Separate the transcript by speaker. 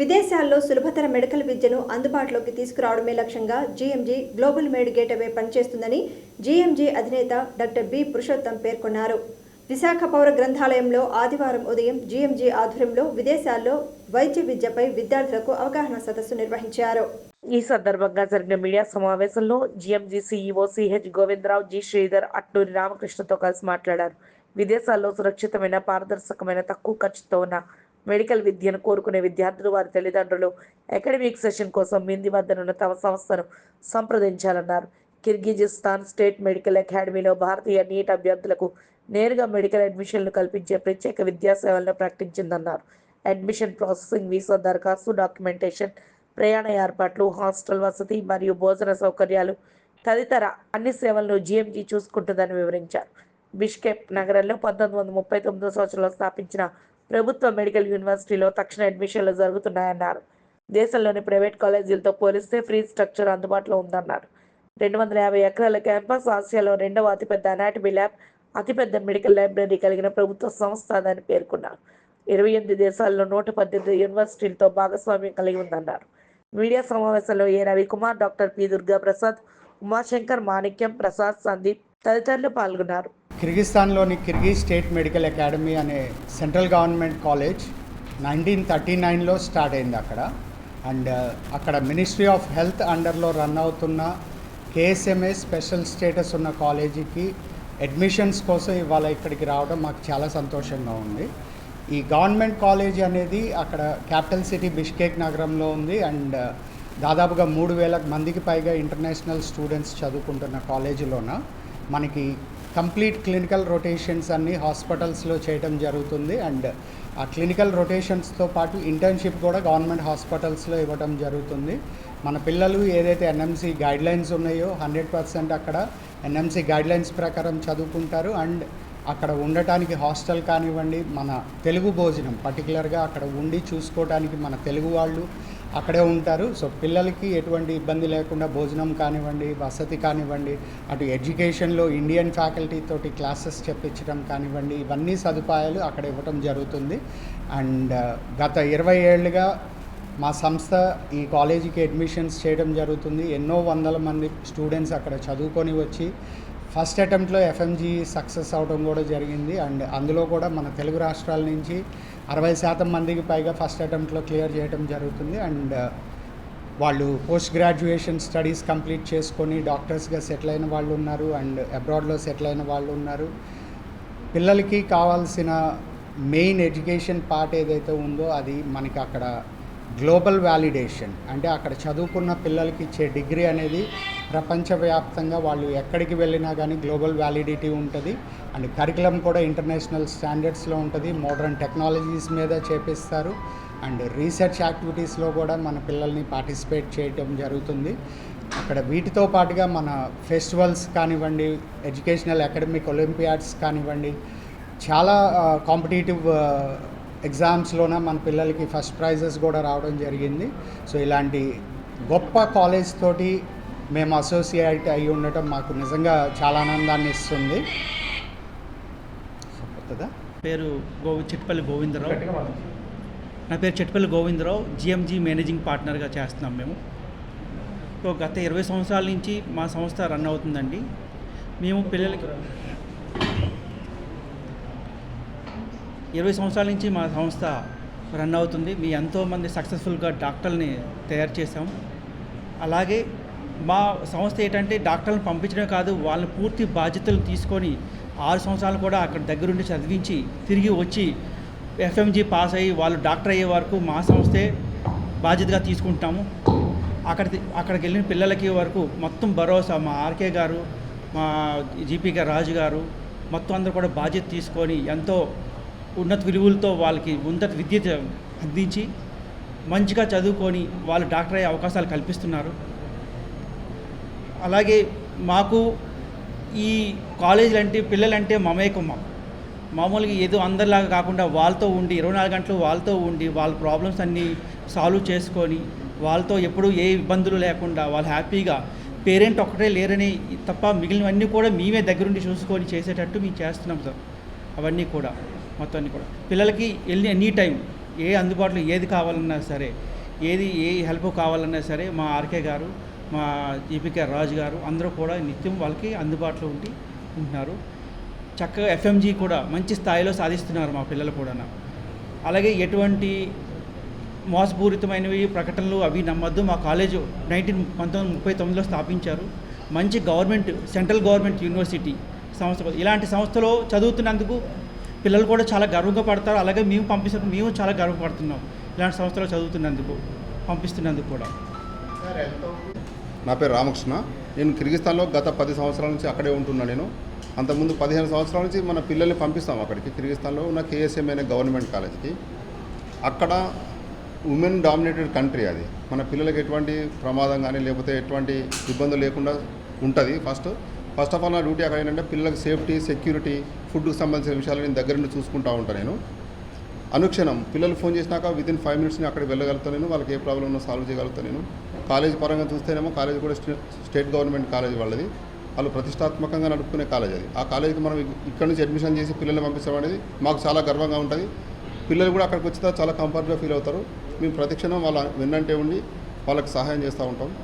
Speaker 1: విదేశాల్లో సులభతర మెడికల్ విద్యను అందుబాటులోకి తీసుకురావడమే లక్ష్యంగా జీఎంజీ గ్లోబల్ మేడ్ గేటవే పనిచేస్తుందని జీఎంజీ అధినేత డాక్టర్ బి పురుషోత్తం పేర్కొన్నారు. విశాఖ పౌర గ్రంథాలయంలో ఆదివారం ఉదయం జీఎంజీ ఆధ్వర్యంలో విదేశాల్లో వైద్య విద్యపై విద్యార్థులకు అవగాహన సదస్సు నిర్వహించారు.
Speaker 2: ఈ సందర్భంగా జరిగిన మీడియా సమావేశంలో GMG CEO CH Govindarao G Sridhar Atturi రామకృష్ణతో కలిసి మాట్లాడారు. విదేశాల్లో సురక్షితమైన పారదర్శకమైన తక్కువ ఖర్చుతో ఉన్న మెడికల్ విద్యను కోరుకునే విద్యార్థులు వారి తల్లిదండ్రులు అకాడమిక్ సెషన్ కోసం మింది వద్దనున్న తమ సంస్థను సంప్రదించాలన్నారు. కిర్గిజిస్తాన్ స్టేట్ మెడికల్ అకాడమీలో భారతీయ నీట్ అభ్యర్థులకు నేరుగా మెడికల్ అడ్మిషన్లు కల్పించే ప్రత్యేక విద్యా సేవలను ప్రకటించిందన్నారు. అడ్మిషన్ ప్రాసెసింగ్ వీసా దరఖాస్తు డాక్యుమెంటేషన్ ప్రయాణ ఏర్పాట్లు హాస్టల్ వసతి మరియు భోజన సౌకర్యాలు తదితర అన్ని సేవలను జిఎంజీ చూసుకుంటుందని వివరించారు. బిష్కెప్ నగరంలో పంతొమ్మిది వందల ముప్పై తొమ్మిదో సంవత్సరంలో స్థాపించిన ప్రభుత్వ మెడికల్ యూనివర్సిటీలో తక్షణ అడ్మిషన్లు జరుగుతున్నాయన్నారు. దేశంలోని ప్రైవేట్ కాలేజీలతో పోలిస్తే ఫ్రీ స్ట్రక్చర్ అందుబాటులో ఉందన్నారు. రెండు వందల యాభై ఎకరాల క్యాంపస్ ఆసియాలో రెండవ అతిపెద్ద అనాటమీ ల్యాబ్ అతిపెద్ద మెడికల్ లైబ్రరీ కలిగిన ప్రభుత్వ సంస్థ అని పేర్కొన్నారు. ఇరవై ఎనిమిది దేశాల్లో నూట పద్దెనిమిది యూనివర్సిటీలతో భాగస్వామ్యం కలిగి ఉందన్నారు. మీడియా సమావేశంలో A Ravikumar doctor P Durga Prasad Umashankar Manikyam Prasad Sandeep తదితరులు పాల్గొన్నారు.
Speaker 3: కిర్గిస్తాన్లోని కిర్గిజ్ స్టేట్ మెడికల్ అకాడమీ అనే central government college nineteen thirty నైన్లో స్టార్ట్ అయింది అక్కడ. అండ్ uh, అక్కడ మినిస్ట్రీ ఆఫ్ హెల్త్ అండర్లో రన్ అవుతున్న కేఎస్ఎంఏ స్పెషల్ స్టేటస్ ఉన్న కాలేజీకి అడ్మిషన్స్ కోసం ఇవాళ ఇక్కడికి రావడం మాకు చాలా సంతోషంగా ఉంది. ఈ గవర్నమెంట్ కాలేజ్ అనేది అక్కడ క్యాపిటల్ సిటీ బిష్కేక్ నగరంలో ఉంది. అండ్ uh, దాదాపుగా మూడు వేల మందికి పైగా ఇంటర్నేషనల్ స్టూడెంట్స్ చదువుకుంటున్న కాలేజీలోన మనకి కంప్లీట్ క్లినికల్ రొటేషన్స్ అన్ని హాస్పిటల్స్లో చేయడం జరుగుతుంది. అండ్ ఆ క్లినికల్ రొటేషన్స్తో పాటు ఇంటర్న్షిప్ కూడా గవర్నమెంట్ హాస్పిటల్స్లో ఇవ్వడం జరుగుతుంది. మన పిల్లలు ఏదైతే ఎన్ఎంసి గైడ్లైన్స్ ఉన్నాయో హండ్రెడ్ పర్సెంట్ అక్కడ ఎన్ఎంసి గైడ్లైన్స్ ప్రకారం చదువుకుంటారు. అండ్ అక్కడ ఉండటానికి హాస్టల్ కానివ్వండి మన తెలుగు భోజనం పర్టికులర్గా అక్కడ ఉండి చూసుకోవడానికి మన తెలుగు వాళ్ళు అక్కడే ఉంటారు. సో పిల్లలకి ఎటువంటి ఇబ్బంది లేకుండా భోజనం కానివ్వండి వసతి కానివ్వండి అటు ఎడ్యుకేషన్లో ఇండియన్ ఫ్యాకల్టీ తోటి క్లాసెస్ చెప్పించడం కానివ్వండి ఇవన్నీ సదుపాయాలు అక్కడ ఇవ్వటం జరుగుతుంది. అండ్ గత ఇరవై ఏళ్ళుగా మా సంస్థ ఈ కాలేజీకి అడ్మిషన్స్ చేయడం జరుగుతుంది. ఎన్నో వందల మంది స్టూడెంట్స్ అక్కడ చదువుకొని వచ్చి ఫస్ట్ అటెంప్ట్లో ఎఫ్ఎంజీ సక్సెస్ అవడం కూడా జరిగింది. అండ్ అందులో కూడా మన తెలుగు రాష్ట్రాల నుంచి అరవై శాతం మందికి పైగా ఫస్ట్ అటెంప్ట్లో క్లియర్ చేయడం జరుగుతుంది. అండ్ uh, వాళ్ళు పోస్ట్ గ్రాడ్యుయేషన్ స్టడీస్ కంప్లీట్ చేసుకొని డాక్టర్స్గా సెటిల్ అయిన వాళ్ళు ఉన్నారు. అండ్ అబ్రాడ్లో సెటిల్ అయిన వాళ్ళు ఉన్నారు. పిల్లలకి కావాల్సిన మెయిన్ ఎడ్యుకేషన్ పార్ట్ ఏదైతే ఉందో అది మనకి అక్కడ గ్లోబల్ వ్యాలిడేషన్. అంటే అక్కడ చదువుకున్న పిల్లలకి ఇచ్చే డిగ్రీ అనేది ప్రపంచవ్యాప్తంగా వాళ్ళు ఎక్కడికి వెళ్ళినా కానీ గ్లోబల్ వ్యాలిడిటీ ఉంటుంది. అండ్ కరికులం కూడా ఇంటర్నేషనల్ స్టాండర్డ్స్లో ఉంటుంది. మోడర్న్ టెక్నాలజీస్ మీద చేపిస్తారు. అండ్ రీసెర్చ్ యాక్టివిటీస్లో కూడా మన పిల్లల్ని పార్టిసిపేట్ చేయడం జరుగుతుంది. అక్కడ వీటితో పాటుగా మన ఫెస్టివల్స్ కానివ్వండి ఎడ్యుకేషనల్ అకాడమిక్ ఒలింపియాడ్స్ కానివ్వండి చాలా కాంపిటేటివ్ ఎగ్జామ్స్లోన మన పిల్లలకి ఫస్ట్ ప్రైజెస్ కూడా రావడం జరిగింది. సో ఇలాంటి గొప్ప కాలేజ్ తోటి మేము అసోసియేట్ అయి ఉండటం మాకు నిజంగా చాలా ఆనందాన్ని ఇస్తుంది.
Speaker 4: పేరు గో చిట్పల్లి గోవిందరావు. నా పేరు చిట్పల్లి గోవిందరావు. జిఎంజీ మేనేజింగ్ పార్ట్నర్గా చేస్తున్నాం మేము. సో గత ఇరవై సంవత్సరాల నుంచి మా సంస్థ రన్ అవుతుందండి. మేము పిల్లలకి ఇరవై సంవత్సరాల నుంచి మా సంస్థ రన్ అవుతుంది. మీ ఎంతోమంది సక్సెస్ఫుల్గా డాక్టర్ని తయారు చేసాం అలాగే మా సంస్థ ఏంటంటే డాక్టర్లను పంపించడం కాదు వాళ్ళని పూర్తి బాధ్యతలు తీసుకొని ఆరు సంవత్సరాలు కూడా అక్కడ దగ్గరుండి చదివించి తిరిగి వచ్చి ఎఫ్ఎంజీ పాస్ అయ్యి వాళ్ళు డాక్టర్ అయ్యే వరకు మా సంస్థే బాధ్యతగా తీసుకుంటాము అక్కడ అక్కడికి వెళ్ళిన పిల్లలకి వరకు మొత్తం భరోసా మా ఆర్కే గారు మా జీపీ గారు రాజు గారు మొత్తం అందరూ కూడా బాధ్యత తీసుకొని ఎంతో ఉన్నత విలువలతో వాళ్ళకి ఉన్నత విద్య అందించి మంచిగా చదువుకొని వాళ్ళు డాక్టర్ అయ్యే అవకాశాలు కల్పిస్తున్నారు. అలాగే మాకు ఈ కాలేజీలు అంటే పిల్లలంటే మమేకం మాకు. మామూలుగా ఏదో అందరిలాగా కాకుండా వాళ్ళతో ఉండి ఇరవై నాలుగు గంటలు వాళ్ళతో ఉండి వాళ్ళ ప్రాబ్లమ్స్ అన్నీ సాల్వ్ చేసుకొని వాళ్ళతో ఎప్పుడూ ఏ ఇబ్బందులు లేకుండా వాళ్ళు హ్యాపీగా పేరెంట్ ఒక్కటే లేరని తప్ప మిగిలినవన్నీ కూడా మేమే దగ్గరుండి చూసుకొని చేసేటట్టు మేము చేస్తున్నాం సార్. అవన్నీ కూడా మొత్తాన్ని కూడా. పిల్లలకి వెళ్ళి ఎనీ టైం ఏ అందుబాటులో ఏది కావాలన్నా సరే ఏది ఏ హెల్ప్ కావాలన్నా సరే మా ఆర్కే గారు మా జీపీకే రాజు గారు అందరూ కూడా నిత్యం వాళ్ళకి అందుబాటులో ఉండి ఉంటున్నారు. చక్కగా ఎఫ్ఎంజీ కూడా మంచి స్థాయిలో సాధిస్తున్నారు మా పిల్లలు కూడా అలాగే ఎటువంటి మోసపూరితమైనవి ప్రకటనలు అవి నమ్మద్దు. మా కాలేజ్ నైన్టీన్ పంతొమ్మిది ముప్పై తొమ్మిదిలో స్థాపించారు. మంచి గవర్నమెంట్ సెంట్రల్ గవర్నమెంట్ యూనివర్సిటీ సంస్థ ఇలాంటి సంస్థలో చదువుతున్నందుకు పిల్లలు కూడా చాలా గర్వంగా పడతారు. అలాగే మేము పంపిస్తున్న మేము చాలా గర్వపడుతున్నాం. ఇలాంటి సంస్థలో చదువుతున్నందుకు పంపిస్తున్నందుకు కూడా.
Speaker 5: నా పేరు రామకృష్ణ. నేను కిర్గిస్తాన్లో గత పది సంవత్సరాల నుంచి అక్కడే ఉంటున్నా నేను. అంతకుముందు పదిహేను సంవత్సరాల నుంచి మన పిల్లల్ని పంపిస్తాం అక్కడికి. కిర్గిస్తాన్లో ఉన్న కేఎస్ఎం అనే గవర్నమెంట్ కాలేజీకి. అక్కడ ఉమెన్ డామినేటెడ్ కంట్రీ అది. మన పిల్లలకి ఎటువంటి ప్రమాదం కానీ లేకపోతే ఎటువంటి ఇబ్బందులు లేకుండా ఉంటుంది. ఫస్ట్ ఫస్ట్ ఆఫ్ ఆల్ నా డ్యూటీ అక్కడ ఏంటంటే పిల్లలకి సేఫ్టీ సెక్యూరిటీ ఫుడ్కి సంబంధించిన విషయాలు నేను దగ్గర నుండి చూసుకుంటూ ఉంటాను నేను. అనుక్షణం పిల్లలు ఫోన్ చేసినాక విదిన్ ఫైవ్ మినిట్స్ని అక్కడికి వెళ్ళగలుగుతాను నేను. వాళ్ళకి ఏ ప్రాబ్లం ఉన్నా సాల్వ్ చేయగలుగుతాను నేను. కాలేజ్ పరంగా చూస్తేనేమో కాలేజ్ కూడా స్టే- స్టేట్ గవర్నమెంట్ కాలేజ్ వాళ్ళది. వాళ్ళు ప్రతిష్టాత్మకంగా నడుపుకునే కాలేజ్ అది. ఆ కాలేజీకి మనం ఇక్కడ నుంచి అడ్మిషన్ చేసి పిల్లల్ని పంపించడం అనేది మాకు చాలా గర్వంగా ఉంటుంది. పిల్లలు కూడా అక్కడికి వచ్చిన చాలా కంఫర్ట్గా ఫీల్ అవుతారు. మేము ప్రతిక్షణం వాళ్ళ వెన్నంటే ఉండి వాళ్ళకి సహాయం చేస్తూ ఉంటాం.